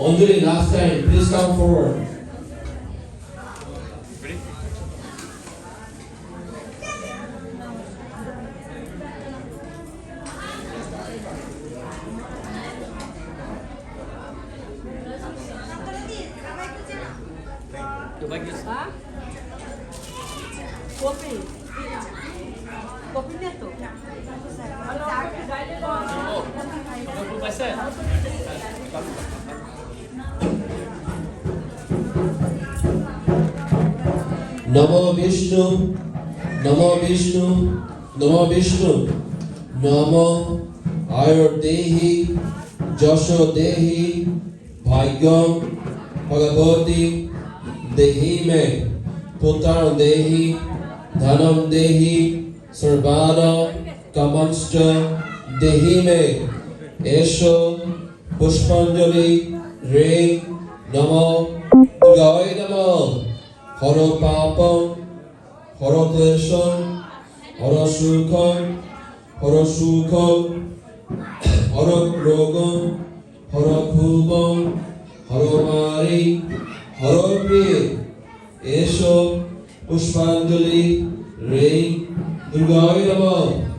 Anjali, last time, please come forward. Copy copy নিয়ে তো Namo Vishnu, Namo Vishnu, Namo Vishnu, Namo Ayur Dehi, Jasho Dehi, Bhagyam, Bhagavati, Dehi Me, Putar Dehi, Dhanam Dehi, Sarvana, Kamanscha, Dehi Me, হর পাপ হর দেশ হর সুখ হর সুখ হর রোগ হর ভুবম হর মারি হর প্রিয় এসব পুষ্পাঞ্জলি, রে দুর্গায় নমঃ।